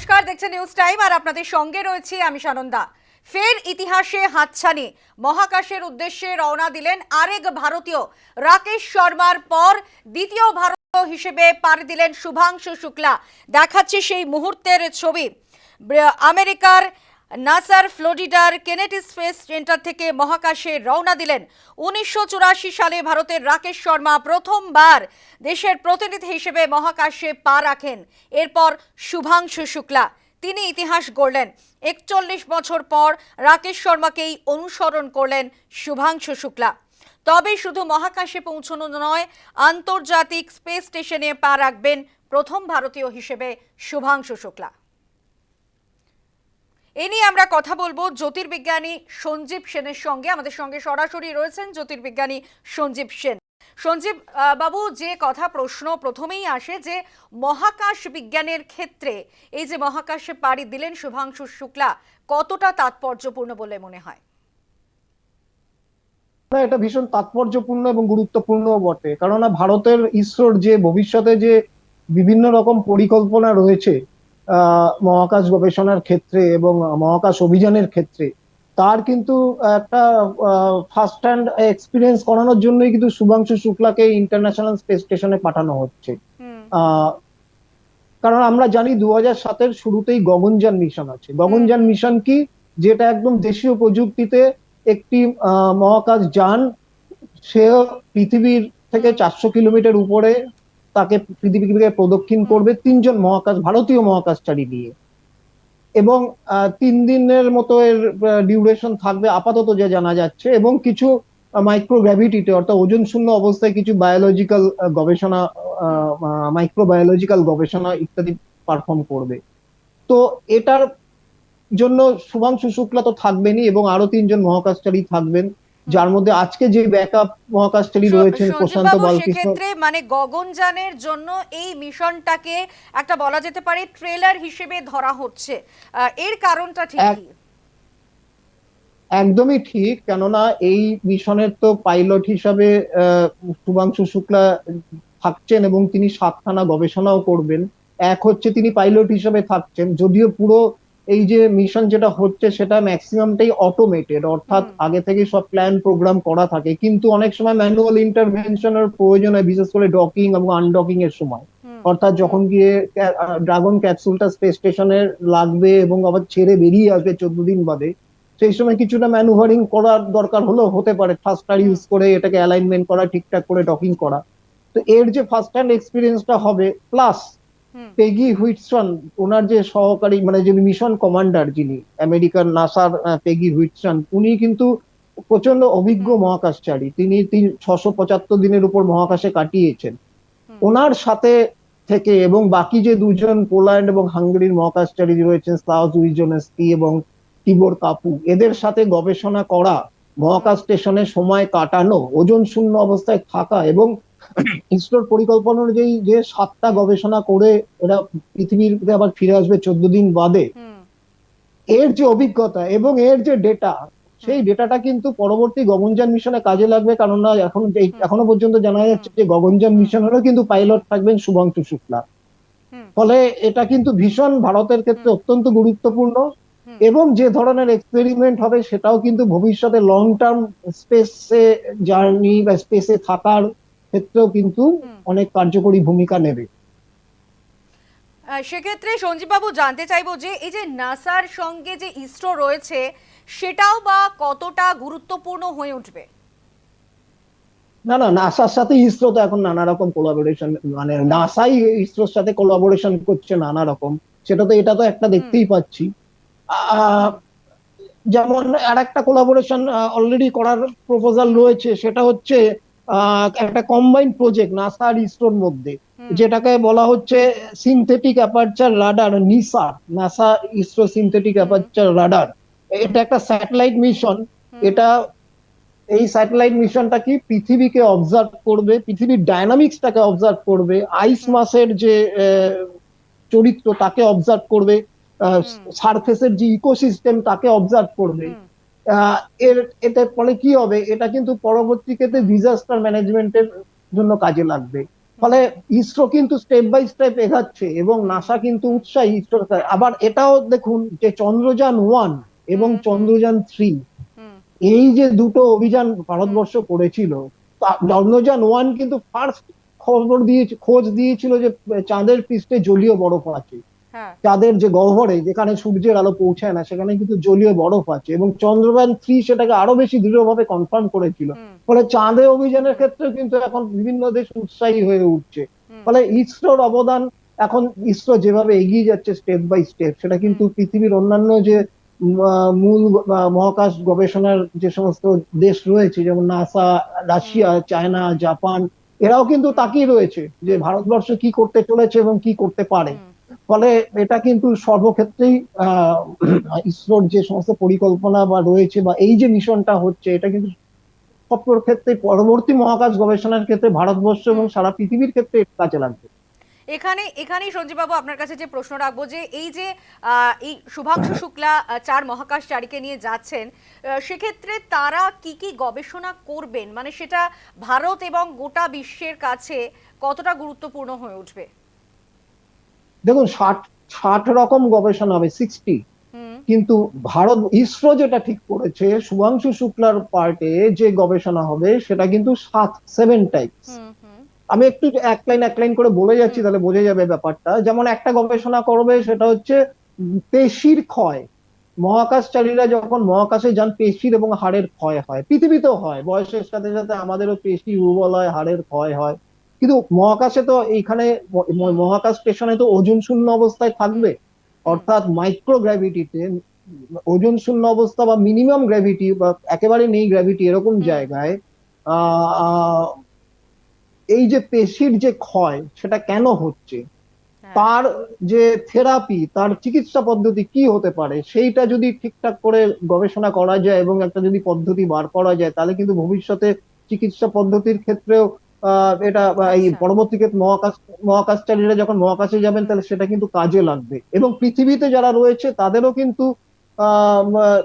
নমস্কার, দেখছেন news time আর আপনাদের সঙ্গে রয়েছি আমি সানন্দা। ফের ইতিহাসে হাতছানি, মহাকাশের উদ্দেশ্যে রওনা দিলেন আরেক ভারতীয়, রাকেশ শর্মার পর দ্বিতীয় ভারতীয় হিসেবে পাড়ি দিলেন শুভাংশু শুক্লা। দেখাচ্ছে সেই মুহূর্তের ছবি। আমেরিকার নাসার ফ্লোরিডার কেনেটি স্পেস সেন্টার থেকে মহাকাশে রওনা দিলেন। উনিশশো চুরাশি সালে ভারতের রাকেশ শর্মা প্রথমবার দেশের প্রতিনিধি হিসেবে মহাকাশে পা রাখেন। এরপর শুভাংশু শুক্লা, তিনি ইতিহাস গড়লেন। একচল্লিশ বছর পর রাকেশ শর্মাকেই অনুসরণ করলেন শুভাংশু শুক্লা। তবে শুধু মহাকাশে পৌঁছানো নয়, আন্তর্জাতিক স্পেস স্টেশনে পা রাখবেন প্রথম ভারতীয় হিসেবে শুভাংশু শুক্লা। এ নিয়ে আমরা কথা বলব জ্যোতির্বিজ্ঞানী সঞ্জীব সেনের সঙ্গে। আমাদের সঙ্গে সরাসরি রয়েছেন জ্যোতির্বিজ্ঞানী সঞ্জীব সেন। সঞ্জীব বাবু, যে কথা প্রশ্ন প্রথমেই আসে যে মহাকাশ বিজ্ঞানের ক্ষেত্রে এই যে মহাকাশে পাড়ি দিলেন শুভাংশু শুক্লা, কতটা তাৎপর্যপূর্ণ বলে মনে হয়? না, এটা ভীষণ তাৎপর্যপূর্ণ এবং গুরুত্বপূর্ণ বটে। কেননা ভারতের ইসরোর যে ভবিষ্যতে যে বিভিন্ন রকম পরিকল্পনা রয়েছে মহাকাশ গবেষণার ক্ষেত্রে এবং মহাকাশ অভিযানের ক্ষেত্রে তার কিন্তু একটা ফার্স্ট হ্যান্ড এক্সপিরিয়েন্স করানোর জন্যই কিন্তু শুভাংশু শুক্লাকে ইন্টারন্যাশনাল স্পেস স্টেশনে পাঠানো হচ্ছে। কারণ আমরা জানি দু হাজার সাতের শুরুতেই গগনযান মিশন আছে। গগনযান মিশন কি? যেটা একদম দেশীয় প্রযুক্তিতে একটি আহ, মহাকাশ যান সে পৃথিবীর থেকে চারশো কিলোমিটার উপরে তাকে পৃথিবীকে প্রদক্ষিণ করবে তিনজন মহাকাশ ভারতীয় মহাকাশচারী নিয়ে এবং তিন দিনের মতো এর ডিউরেশন থাকবে আপাতত যা জানা যাচ্ছে এবং কিছু মাইক্রোগ্র্যাভিটিতে অর্থাৎ ওজন শূন্য অবস্থায় কিছু বায়োলজিক্যাল গবেষণা মাইক্রোবায়োলজিক্যাল গবেষণা ইত্যাদি পারফর্ম করবে। তো এটার জন্য শুভাংশু শুক্লা তো থাকবেনই এবং আরও তিনজন মহাকাশচারী থাকবেন। যার মধ্যে আজকে যে ব্যাকআপ মহাকাশচারী রয়েছেন প্রশান্ত বালকৃষ্ণ। মানে গগনযানের জন্য এই মিশনটাকে একটা বলা যেতে পারে ট্রেলার হিসেবে ধরা হচ্ছে। এর কারণটা ঠিক এক- একদমই ঠিক কেননা এই মিশনের তো পাইলট হিসাবে শুভাংশু শুক্লা থাকছেন এবং তিনি সাতখানা গবেষণাও করবেন। এক হচ্ছে তিনি পাইলট হিসাবে থাকছেন যদিও পুরো এই যে মিশন যেটা হচ্ছে সেটা ম্যাক্সিমামটাই অটোমেটেড অর্থাৎ আগে থেকে সব প্ল্যান প্রোগ্রাম করা থাকে। কিন্তু অনেক সময় ম্যানুয়াল ইন্টারভেনশনের প্রয়োজন হয় বিশেষ করে ডকিং এবং আনডকিং এর সময়। অর্থাৎ যখন গিয়ে ড্রাগন ক্যাপসুলটা স্পেস স্টেশনে লাগবে এবং আবার ছেড়ে বেরিয়ে আসবে চোদ্দ দিন বাদে সেই সময় কিছুটা ম্যানুভারিং করার দরকার হলেও হতে পারে। থাস্টার ইউজ করে এটাকে অ্যালাইনমেন্ট করা ঠিকঠাক করে ডকিং করা। তো এর যে ফার্স্ট হ্যান্ড এক্সপিরিয়েন্সটা হবে প্লাস পেগি হুইটসন ওনার যে সহকারী মানে যে মিশন কমান্ডার যিনি আমেরিকার নাসার পেগি হুইটসন উনি কিন্তু প্রচণ্ড অভিজ্ঞ মহাকাশচারী। তিনি তিন ছশো পঁচাত্তর দিনের উপর মহাকাশে কাটিয়েছেন। ওনার সাথে থেকে এবং বাকি যে দুজন পোল্যান্ড এবং হাঙ্গেরির মহাকাশচারী রয়েছেন স্লাউজ উইজনেস্কি এবং টিবোর কাপু এদের সাথে গবেষণা করা মহাকাশ স্টেশনে সময় কাটানো ওজন শূন্য অবস্থায় থাকা এবং ইসরোর পরিকল্পনা অনুযায়ী যে সাতটা গবেষণা করে এরা পৃথিবীতে আবার ফিরে আসবে চোদ্দ দিন বাদে এর যে অভিজ্ঞতা এবং এর যে ডেটা সেই ডেটাটা কিন্তু পরবর্তী গগনযান মিশনে কাজে লাগবে। কারণ না এখন এখনও পর্যন্ত জানা যাচ্ছে যে গগনযান মিশনেরও কিন্তু পাইলট থাকবেন শুভাংশু শুক্লা। ফলে এটা কিন্তু ভীষণ ভারতের ক্ষেত্রে অত্যন্ত গুরুত্বপূর্ণ এবং যে ধরনের এক্সপেরিমেন্ট হবে সেটাও কিন্তু ভবিষ্যতে লং টার্ম স্পেসে জার্নি বা স্পেসে থাকার ক্ষেত্রেও কিন্তু অনেক কার্যকরী ভূমিকা নেবে। সেক্ষেত্রে সঞ্জীববাবু জানতে চাইব যে এই যে নাসার সঙ্গে যে ইসরো রয়েছে সেটাও বা কতটা গুরুত্বপূর্ণ হয়ে উঠবে? না না নাসার সাথে ইসরো তো এখন নানা রকম কোলাবোরেশন মানে নাসাই ইসরোর সাথে কোলাবোরেশন করছে নানা রকম। সেটা তো এটা তো একটা দেখতেই পাচ্ছি। আহ, যেমন আর একটা কোলাবোরেশন অলরেডি করার প্রপোজাল রয়েছে সেটা হচ্ছে একটা কম্বাইন্ড প্রজেক্ট নাসা আর ইসরোর মধ্যে যেটাকে বলা হচ্ছে synthetic aperture radar NISAR NASA ISRO synthetic aperture radar এটা একটা স্যাটেলাইট মিশন এটা এই স্যাটেলাইট মিশনটা কি পৃথিবীকে অবজার্ভ করবে পৃথিবীর ডায়নামিক্সটাকে অবজার্ভ করবে আইস মাসের যে চরিত্র তাকে অবজার্ভ করবে। সারফেসের যে ইকোসিস্টেম তাকে অবজার্ভ করবে। এর এতে ফলে কি হবে? এটা কিন্তু পরবর্তীতে ডিজাস্টার ম্যানেজমেন্টের জন্য কাজে লাগবে। ফলে ইসরো কিন্তু স্টেপ বাই স্টেপ এগাচ্ছে এবং নাসা কিন্তু উৎসাহী ইসরো আবার এটাও দেখুন যে চন্দ্রযান ওয়ান এবং। চন্দ্রযান থ্রি এই যে দুটো অভিযান ভারতবর্ষ করেছিল চন্দ্রযান ওয়ান কিন্তু ফার্স্ট খবর দিয়ে খোঁজ দিয়েছিল যে চাঁদের পৃষ্ঠে জলীয় বরফ আছে। চাঁদের যে গহ্বরে যেখানে সূর্যের আলো পৌঁছায় না সেখানে কিন্তু জলীয় বরফ আছে এবং চন্দ্রযান থ্রি সেটাকে আরও বেশি দৃঢ়ভাবে কনফার্ম করেছিল। ফলে চাঁদে অভিযানের ক্ষেত্রে কিন্তু এখন বিভিন্ন দেশ উৎসাহী হয়ে উঠছে। ফলে ইসরোর অবদান এখন ইসরো যেভাবে এগিয়ে যাচ্ছে স্টেপ বাই স্টেপ সেটা কিন্তু পৃথিবীর অন্যান্য যে মূল মহাকাশ গবেষণার যে সমস্ত দেশ রয়েছে যেমন নাসা রাশিয়া চায়না জাপান এরাও কিন্তু তাকিয়ে রয়েছে যে ভারতবর্ষ কি করতে চলেছে এবং কি করতে পারে। ফলে এটা কিন্তু সর্বক্ষেত্রেই আহ, ইসরোর যে সমস্ত পরিকল্পনা বা রয়েছে বা এই যে মিশনটা হচ্ছে এটা কিন্তু সব ক্ষেত্রে পরবর্তী মহাকাশ গবেষণার ক্ষেত্রে ভারতবর্ষ এবং সারা পৃথিবীর ক্ষেত্রে কাজে লাগবে। এখানে এখানেই সঞ্জীববাবু আপনার কাছে যে প্রশ্ন রাখব যে এই যে আহ, এই শুভাংশু শুক্লা চার মহাকাশচারীকে নিয়ে যাচ্ছেন সেক্ষেত্রে তারা কি কি গবেষণা করবেন? মানে সেটা ভারত এবং গোটা বিশ্বের কাছে কতটা গুরুত্বপূর্ণ হয়ে উঠবে? দেখুন ষাট ষাট রকম গবেষণা হবে সিক্সটি কিন্তু ভারত ইসরো যেটা ঠিক করেছে শুভাংশু শুক্লার পার্টে যে গবেষণা হবে সেটা কিন্তু সাত সেভেন টাইপস আমি একটু এক লাইন এক লাইন করে বলে যাচ্ছি তাহলে বোঝা যাবে ব্যাপারটা। যেমন একটা গবেষণা করবে সেটা হচ্ছে পেশির ক্ষয়। মহাকাশচারীরা যখন মহাকাশে যান পেশির এবং হাড়ের ক্ষয় হয়। পৃথিবীতেও হয় বয়সের সাথে সাথে আমাদেরও পেশি দুর্বল হয় হাড়ের ক্ষয় হয়। কিন্তু মহাকাশে তো এইখানে মহাকাশ স্টেশনে তো ওজন শূন্য অবস্থায় থাকবে। অর্থাৎ মাইক্রো গ্র্যাভিটিতে ওজন শূন্য অবস্থা বা মিনিমাম গ্র্যাভিটি বা একেবারে নেই গ্র্যাভিটি এরকম জায়গায় এই যে পেশির যে ক্ষয় সেটা কেন হচ্ছে? হ্যাঁ। তার যে থেরাপি তার চিকিৎসা পদ্ধতি কি হতে পারে সেইটা যদি ঠিকঠাক করে গবেষণা করা যায় এবং একটা যদি পদ্ধতি বার করা যায় তাহলে কিন্তু ভবিষ্যতে চিকিৎসা পদ্ধতির ক্ষেত্রেও এটা এই আচ্ছা। পরবর্তী মহাকাশ মহাকাশচারীরা যখন মহাকাশে যাবেন তাহলে সেটা কিন্তু কাজে লাগবে। এবং পৃথিবীতে যারা রয়েছে তাদেরও কিন্তু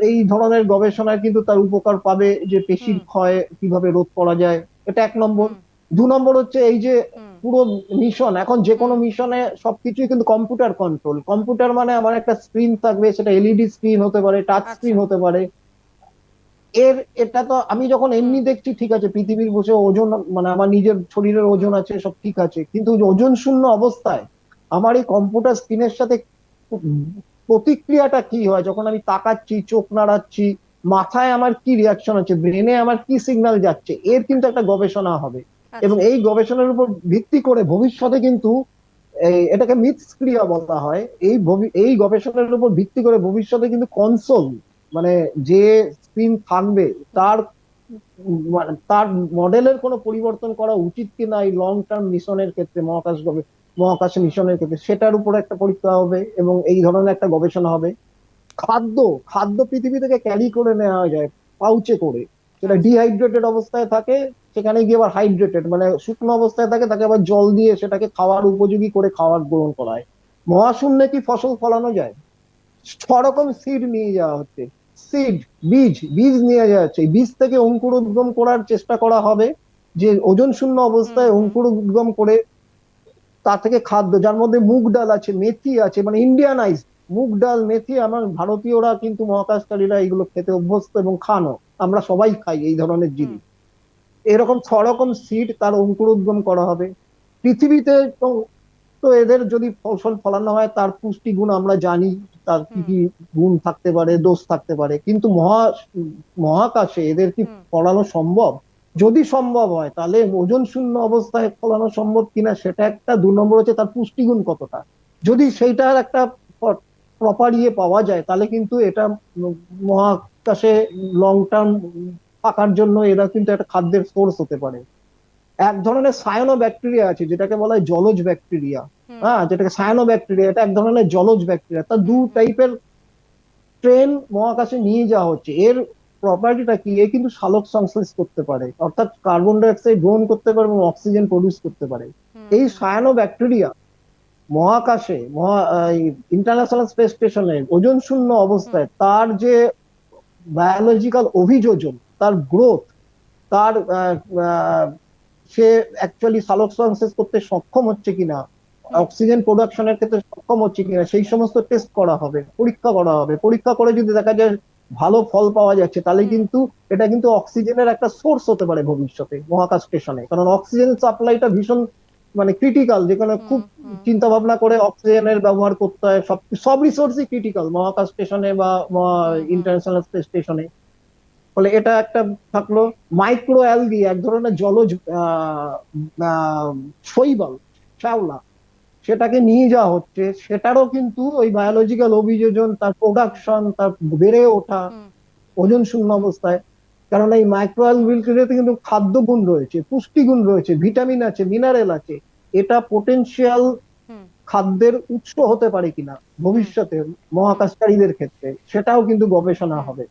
এই ধরনের গবেষণায় কিন্তু তার উপকার পাবে যে পেশির ক্ষয় কীভাবে রোধ করা যায়। এটা এক নম্বর। দু নম্বর হচ্ছে এই যে পুরো মিশন এখন যে কোনো মিশনে সবকিছুই কিন্তু কম্পিউটার কন্ট্রোল। কম্পিউটার মানে আমার একটা স্ক্রিন থাকবে সেটা এলইডি স্ক্রিন হতে পারে টাচ আচ্ছা। স্ক্রিন হতে পারে। এর এটা তো আমি যখন এমনি দেখছি ঠিক আছে পৃথিবীর বসে ওজন মানে আমার নিজের শরীরের ওজন আছে সব ঠিক আছে। কিন্তু ওজন শূন্য অবস্থায় আমার এই কম্পিউটার স্ক্রিনের সাথে প্রতিক্রিয়াটা কি হয়? যখন আমি তাকাচ্ছি চোখ নাড়াচ্ছি মাথায় আমার কি রিয়াকশন হচ্ছে ব্রেনে আমার কি সিগন্যাল যাচ্ছে এর কিন্তু একটা গবেষণা হবে। আচ্ছা। এবং এই গবেষণার উপর ভিত্তি করে ভবিষ্যতে কিন্তু এটাকে মিথস্ক্রিয়া বলা হয়। এই এই গবেষণার উপর ভিত্তি করে ভবিষ্যতে কিন্তু কনসোল মানে যে স্ক্রিন থাকবে তার মানে তার মডেলের কোনো পরিবর্তন করা উচিত কিনা এই লং টার্ম মিশনের ক্ষেত্রে, মহাকাশ মহাকাশ মিশনের ক্ষেত্রে, সেটার উপর একটা পরীক্ষা হবে এবং এই ধরনের একটা গবেষণা হবে। খাদ্য খাদ্য পৃথিবী থেকে ক্যারি করে নেওয়া যায়, পাউচে করে। সেটা ডিহাইড্রেটেড অবস্থায় থাকে, সেখানে গিয়ে আবার হাইড্রেটেড মানে শুকনো অবস্থায় থাকে, তাকে আবার জল দিয়ে সেটাকে খাওয়ার উপযোগী করে খাওয়ার গ্রহণ করা হয়। মহাশূন্যে কি ফসল ফলানো যায়? ছ রকম সিড নিয়ে যাওয়া হচ্ছে। সিড বীজ বীজ নিয়ে এই বীজ থেকে অঙ্কুর উদ্গম করার চেষ্টা করা হবে যে ওজন শূন্য অবস্থায়। অঙ্কুর উদ্গম করে তার থেকে খাদ্য যার মধ্যে মুগ ডাল আছে মেথি আছে মানে ইন্ডিয়ানাইজ মুগ ডাল মেথি আমার ভারতীয়রা কিন্তু মহাকাশচারীরা এগুলো খেতে অভ্যস্ত এবং খানো আমরা সবাই খাই এই ধরনের জিনিস। এরকম ছ রকম সিড তার অঙ্কুর উদ্গম করা হবে। পৃথিবীতে তো তো এদের যদি ফসল ফলানো হয় তার পুষ্টিগুণ আমরা জানি। তার কি কি গুণ থাকতে পারে দোষ থাকতে পারে। কিন্তু মহা মহাকাশে এদের কি। ফলানো সম্ভব? যদি সম্ভব হয় তাহলে ওজন শূন্য অবস্থায় ফলানো সম্ভব কিনা সেটা একটা দু নম্বর হচ্ছে তার পুষ্টিগুণ কতটা। যদি সেইটার একটা প্রপার ইয়ে পাওয়া যায় তাহলে কিন্তু এটা মহাকাশে লং টার্ম থাকার জন্য এরা কিন্তু একটা খাদ্যের সোর্স হতে পারে। এক ধরনের সায়ানো ব্যাকটেরিয়া আছে যেটাকে বলা হয় জলজ ব্যাকটেরিয়া হ্যাঁ যেটাকে সায়ানো ব্যাকটেরিয়া এটা এক ধরনের জলজ ব্যাকটেরিয়া তা দু টাইপের ট্রেন মহাকাশে নিয়ে যাওয়া হচ্ছে। এর প্রপার্টিটা কি? এ কিন্তু সালোক সংশ্লেষ করতে পারে। অর্থাৎ কার্বন ডাই অক্সাইড গ্রহণ করতে পারে এবং অক্সিজেন প্রডিউস করতে পারে। এই সায়ানো ব্যাকটেরিয়া মহাকাশে মহা ইন্টারন্যাশনাল স্পেস স্টেশনে ওজন শূন্য অবস্থায় তার যে বায়োলজিক্যাল অভিযোজন তার গ্রোথ তার সে অ্যাকচুয়ালি সালোক সংশ্লেষ করতে সক্ষম হচ্ছে কিনা অক্সিজেন প্রোডাকশনের ক্ষেত্রে সক্ষম হচ্ছে কিনা সেই সমস্ত টেস্ট করা হবে পরীক্ষা করা হবে। পরীক্ষা করে যদি দেখা যায় ভালো ফল পাওয়া যাচ্ছে তাহলে কিন্তু এটা কিন্তু অক্সিজেনের একটা সোর্স হতে পারে ভবিষ্যতে মহাকাশ স্টেশনে কারণ অক্সিজেন সাপ্লাইটা ভীষণ মানে ক্রিটিক্যাল যেখানে খুব চিন্তা ভাবনা করে অক্সিজেনের ব্যবহার করতে হয় সব সব রিসোর্সই ক্রিটিক্যাল মহাকাশ স্টেশনে বা ইন্টারন্যাশনাল স্পেস স্টেশনে ফলে এটা একটা থাকল মাইক্রো অ্যালগি এক ধরনের জলজ শৈবাল শ্যাওলা। সেটাকে নিয়ে যাওয়া হচ্ছে। সেটারও কিন্তু ওই বায়োলজিক্যাল অভিযোজন তার প্রোডাকশন তার বেড়ে ওঠা ওজন শূন্য অবস্থায়। কারণ এই মাইক্রো অ্যালগিতে কিন্তু খাদ্য গুণ রয়েছে পুষ্টিগুণ রয়েছে ভিটামিন আছে মিনারেল আছে। এটা পোটেনশিয়াল খাদ্যের উৎস হতে পারে কিনা ভবিষ্যতে মহাকাশচারীদের ক্ষেত্রে সেটাও কিন্তু গবেষণা হবে।